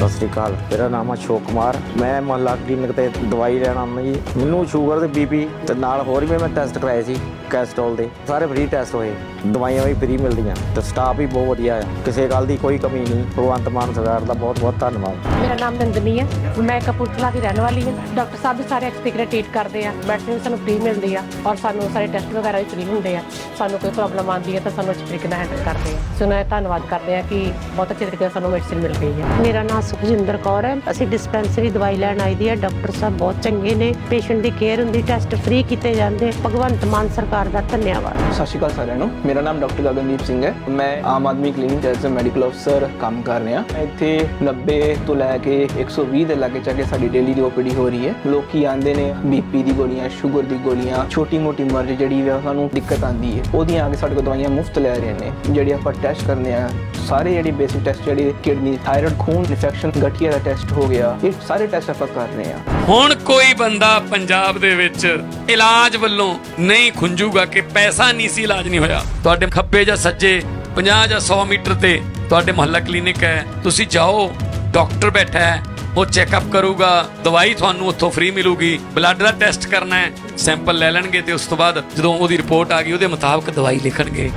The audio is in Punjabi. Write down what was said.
ਸਤਿ ਸ੍ਰੀ ਅਕਾਲ। ਮੇਰਾ ਨਾਮ ਅਸ਼ੋਕ ਕੁਮਾਰ। ਮੈਂ ਮਹੱਲਾ ਕਲੀਨਿਕ ਤੇ ਦਵਾਈ ਲੈਣ ਆਉਂਦਾ ਜੀ। ਮੈਨੂੰ ਸ਼ੂਗਰ ਤੇ ਬੀਪੀ ਤੇ ਨਾਲ ਹੋਰ ਵੀ ਮੈਂ ਟੈਸਟ ਕਰਾਏ ਸੀ ਕੈਸਟਰੋਲ ਦੇ। ਸਾਰੇ ਫ੍ਰੀ ਟੈਸਟ ਹੋਏ। ਦਵਾਈਆਂ ਵੀ ਫ੍ਰੀ ਮਿਲਦੀਆਂ। ਤੇ ਸਟਾਫ ਵੀ ਬਹੁਤ ਵਧੀਆ ਆ। ਕਿਸੇ ਗੱਲ ਦੀ ਕੋਈ ਕਮੀ ਨਹੀਂ। ਭਗਵੰਤ ਮਾਨ ਸਰਕਾਰ ਦਾ ਬਹੁਤ ਬਹੁਤ ਧੰਨਵਾਦ। ਮੇਰਾ ਨਾਮ ਨੰਦਨੀ ਹੈ ਮੈਂ ਕਪੂਰਥਲਾ ਦੀ ਰਹਿਣ ਵਾਲੀ ਹਾਂ। ਡਾਕਟਰ ਸਾਹਿਬ ਵੀ ਸਾਰੇ ਐਕਸਪੀਕਰ ਟ੍ਰੀਟ ਕਰਦੇ ਆ। ਮੈਡੀਸਿਨ ਸਾਨੂੰ ਫ੍ਰੀ ਮਿਲਦੀ ਆ। ਔਰ ਸਾਨੂੰ ਸਾਰੇ ਟੈਸਟ ਵਗੈਰਾ ਵੀ ਫ੍ਰੀ ਹੁੰਦੇ ਆ। ਸਾਨੂੰ ਕੋਈ ਪ੍ਰੋਬਲਮ ਆਉਂਦੀ ਹੈ ਤਾਂ ਸਾਨੂੰ ਅੱਛੇ ਤਰੀਕੇ ਨਾਲ ਹੈਂਡਲ ਕਰਦੇ ਆ। ਸੋ ਮੈਂ ਧੰਨਵਾਦ ਕਰਦੇ ਆ ਕਿ ਬਹੁਤ ਅੱਛੇ ਤਰੀਕੇ ਨਾਲ ਸਾਨੂੰ ਮੈਡੀਸਿਨ ਮਿਲ ਗਈ ਹੈ। ਮੇਰਾ ਨਾਮ ਸੁਖਜਿੰਦਰ ਕੌਰ ਹੈ। ਅਸੀਂ ਡਿਸਪੈਂਸਰੀ ਦਵਾਈ ਲੈਣ ਆਈ ਦੀ ਹੈ। ਡਾਕਟਰ ਸਾਹਿਬ ਬਹੁਤ ਚੰਗੇ ਨੇ। ਪੇਸ਼ੈਂਟ ਦੀ ਕੇਅਰ ਹੁੰਦੀ ਟੈਸਟ ਫ੍ਰੀ ਕੀਤੇ ਜਾਂਦੇ। ਭਗਵੰਤ ਮਾਨ ਸਰਕਾਰ ਦਾ ਧੰਨਵਾਦ। ਸਤਿ ਸ਼੍ਰੀ ਅਕਾਲ ਸਾਰਿਆਂ ਨੂੰ। ਮੇਰਾ ਨਾਮ ਡਾਕਟਰ ਗਗਨਦੀਪ ਸਿੰਘ ਹੈ। ਮੈਂ Aam Aadmi clinic as a medical ਅਫਸਰ ਕੰਮ ਕਰ ਰਿਹਾ। ਇੱਥੇ 90 ਤੋਂ ਲੈ ਕੇ 120 ਦੇ ਲਾਗੇ ਚਾਗੇ ਸਾਡੀ ਡੇਲੀ ਦੀ ਓਪੀਡੀ ਹੋ ਰਹੀ ਹੈ। ਲੋਕੀ ਆਂਦੇ ਨੇ ਬੀਪੀ ਦੀ ਗੋਲੀਆਂ ਸ਼ੂਗਰ ਦੀ ਗੋਲੀਆਂ ਛੋਟੀ ਮੋਟੀ ਮਰਜ਼ ਜਿਹੜੀ ਵੀ ਆ ਉਹਨਾਂ ਦਿੱਕਤ ਆਂਦੀ ਹੈ। ਉਹਦੀਆਂ ਆ ਕੇ ਸਾਡੇ ਕੋਲ ਦਵਾਈਆਂ ਮੁਫਤ ਲੈ ਰਹੇ ਨੇ। ਜਿਹੜੀ ਆਪਾਂ ਟੈਸਟ ਕਰਨੇ ਆ ਸਾਰੇ ਜਿਹੜੀ ਬੇਸਿਕ ਟੈਸਟ ਜਿਹੜੀ ਕਿਡਨੀ ਥਾਇਰਾਇਡ ਖੂਨ ਇਨਫੈਕਸ਼ਨ ਗਠੀਆ ਦਾ ਟੈਸਟ ਹੋ ਗਿਆ। ਇਹ ਸਾਰੇ ਟੈਸਟ ਆਪਾਂ ਕਰ ਰਹੇ ਆ ਹੁਣ ਕੋਈ ਬੰਦਾ ਪੰਜਾਬ ਦੇ ਵਿੱਚ ਇਲਾਜ ਵੱਲੋਂ ਨਹੀਂ ਖੁੰਝੂਗਾ ਕਿ ਪੈਸਾ ਨਹੀਂ ਸੀ, ਇਲਾਜ ਨਹੀਂ ਹੋਇਆ। ਤੁਹਾਡੇ ਖੱਬੇ ਜਾਂ ਸੱਜੇ 50 ਜਾਂ 100 ਮੀਟਰ ਤੇ ਤੁਹਾਡੇ ਮੁਹੱਲਾ ਕਲੀਨਿਕ ਹੈ। ਤੁਸੀਂ ਜਾਓ, ਡਾਕਟਰ ਬੈਠਾ ਹੈ, ਉਹ ਚੈੱਕਅਪ ਕਰੂਗਾ, ਦਵਾਈ ਤੁਹਾਨੂੰ ਉੱਥੋਂ ਫ੍ਰੀ ਮਿਲੂਗੀ। ਬਲੱਡ ਦਾ ਟੈਸਟ ਕਰਨਾ ਹੈ ਸੈਂਪਲ ਲੈ ਲੈਣਗੇ ਤੇ ਉਸ ਤੋਂ ਬਾਅਦ ਜਦੋਂ ਉਹਦੀ ਰਿਪੋਰਟ ਆ ਗਈ, ਉਹਦੇ ਮੁਤਾਬਕ ਦਵਾਈ ਲਿਖਣਗੇ।